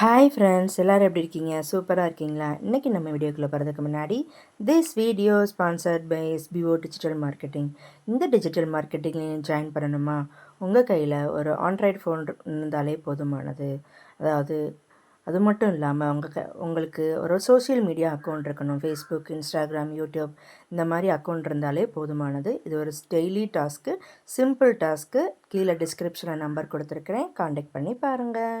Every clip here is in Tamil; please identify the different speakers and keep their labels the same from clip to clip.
Speaker 1: ஹாய் ஃப்ரெண்ட்ஸ் எல்லோரும் எப்படி இருக்கீங்க? சூப்பராக இருக்கீங்களா? இன்றைக்கி நம்ம வீடியோக்குள்ளே போகிறதுக்கு முன்னாடி this video sponsored by SPO digital marketing இந்த டிஜிட்டல் மார்க்கெட்டிங்லையும் ஜாயின் பண்ணணுமா? உங்கள் கையில் ஒரு ஆண்ட்ராய்டு ஃபோன் இருந்தாலே போதுமானது. அதாவது அது மட்டும் இல்லாமல் உங்கள் க உங்களுக்கு ஒரு சோஷியல் மீடியா அக்கௌண்ட் இருக்கணும். ஃபேஸ்புக் இன்ஸ்டாகிராம் யூடியூப் இந்த மாதிரி அக்கௌண்ட் இருந்தாலே போதுமானது. இது ஒரு டெய்லி டாஸ்க்கு சிம்பிள் டாஸ்க்கு கீழே டிஸ்கிரிப்ஷனில் நம்பர் கொடுத்துருக்குறேன். காண்டாக்ட் பண்ணி பாருங்கள்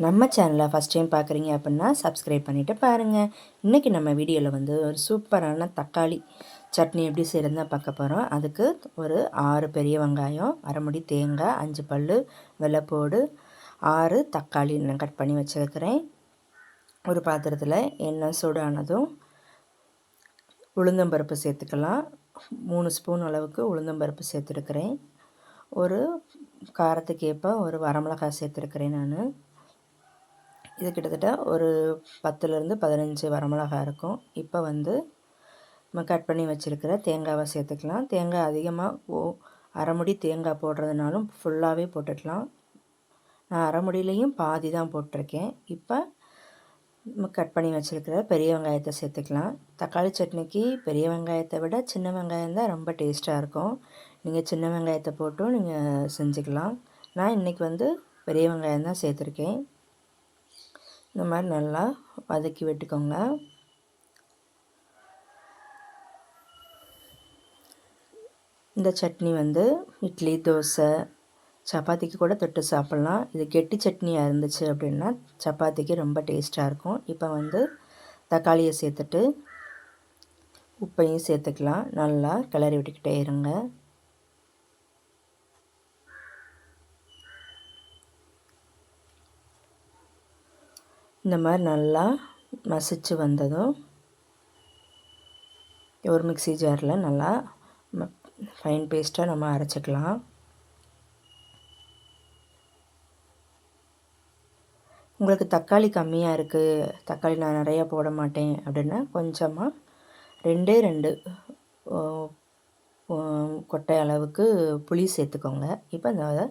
Speaker 1: நம்ம சேனலை ஃபஸ்ட் டைம் பார்க்குறீங்க அப்படின்னா சப்ஸ்கிரைப் பண்ணிவிட்டு பாருங்கள் இன்றைக்கி நம்ம வீடியோவில் வந்து ஒரு சூப்பரான தக்காளி சட்னி எப்படி செய்கிறதுனா பார்க்க போகிறோம் அதுக்கு ஒரு ஆறு பெரிய வெங்காயம் அரைமுடி தேங்காய் அஞ்சு பல் வெள்ளைப்போடு ஆறு தக்காளி நான் கட் பண்ணி வச்சுருக்கிறேன். ஒரு பாத்திரத்தில் எண்ணெய் சூடானதும் உளுந்தம்பருப்பு சேர்த்துக்கலாம். மூணு ஸ்பூன் அளவுக்கு உளுந்தம்பருப்பு சேர்த்துருக்கிறேன். ஒரு காரத்துக்கேற்ப ஒரு வரமிளகாய் சேர்த்துருக்கிறேன் நான். இது கிட்டத்தட்ட ஒரு பத்துலேருந்து பதினஞ்சு வரமிளகா இருக்கும். இப்போ வந்து நம்ம கட் பண்ணி வச்சுருக்கிற தேங்காவை சேர்த்துக்கலாம். தேங்காய் அதிகமாக ஓ அரைமுடி தேங்காய் போடுறதுனாலும் ஃபுல்லாகவே போட்டுக்கலாம். நான் அரைமுடியிலையும் பாதி தான் போட்டிருக்கேன். இப்போ நம்ம கட் பண்ணி வச்சுருக்கிற பெரிய வெங்காயத்தை சேர்த்துக்கலாம். தக்காளி சட்னிக்கு பெரிய வெங்காயத்தை விட சின்ன வெங்காயம் தான் ரொம்ப டேஸ்ட்டாக இருக்கும். நீங்கள் சின்ன வெங்காயத்தை போட்டும் நீங்கள் செஞ்சுக்கலாம். நான் இன்றைக்கி வந்து பெரிய வெங்காயம் தான் சேர்த்துருக்கேன். இந்த மாதிரி நல்லா வதக்கி விட்டுக்கோங்க. இந்த சட்னி வந்து இட்லி தோசை சப்பாத்திக்கு கூட தொட்டு சாப்பிட்லாம். இது கெட்டி சட்னியாக இருந்துச்சு அப்படின்னா சப்பாத்திக்கு ரொம்ப டேஸ்ட்டாக இருக்கும். இப்போ வந்து தக்காளியை சேர்த்துட்டு உப்பையும் சேர்த்துக்கலாம். நல்லா கிளறி விட்டுக்கிட்டே இருங்க. இந்த மாதிரி நல்லா மசிச்சு வந்ததும் ஒரு மிக்சி ஜாரில் நல்லா ஃபைன் பேஸ்ட்டாக நம்ம அரைச்சிக்கலாம். உங்களுக்கு தக்காளி கம்மியாக இருக்குது தக்காளி நான் நிறையா போட மாட்டேன் அப்படின்னா கொஞ்சமாக ரெண்டே ரெண்டு கொட்டை அளவுக்கு புளி சேர்த்துக்கோங்க. இப்போ இந்த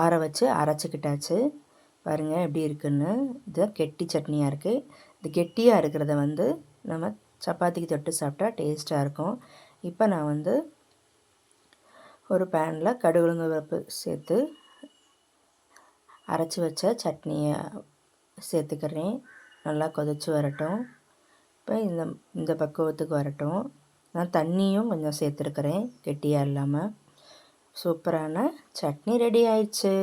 Speaker 1: ஆற வச்சு அரைச்சிக்கிட்டாச்சு. பாருங்கள் எப்படி இருக்குன்னு. இது கெட்டி சட்னியாக இருக்குது இது கெட்டியாக இருக்கிறத வந்து நம்ம சப்பாத்திக்கு தொட்டு சாப்பிட்டா டேஸ்ட்டாக இருக்கும். இப்போ நான் வந்து ஒரு பேனில் கடுகுழுந்து பருப்பு சேர்த்து அரைச்சி வச்ச சட்னியை சேர்த்துக்கிறேன். நல்லா கொதிச்சு வரட்டும். இப்போ இந்த இந்த பக்குவத்துக்கு வரட்டும். நான் தண்ணியும் கொஞ்சம் சேர்த்துருக்குறேன் கெட்டியாக இல்லாமல் சூப்பரான சட்னி ரெடி ஆயிடுச்சு.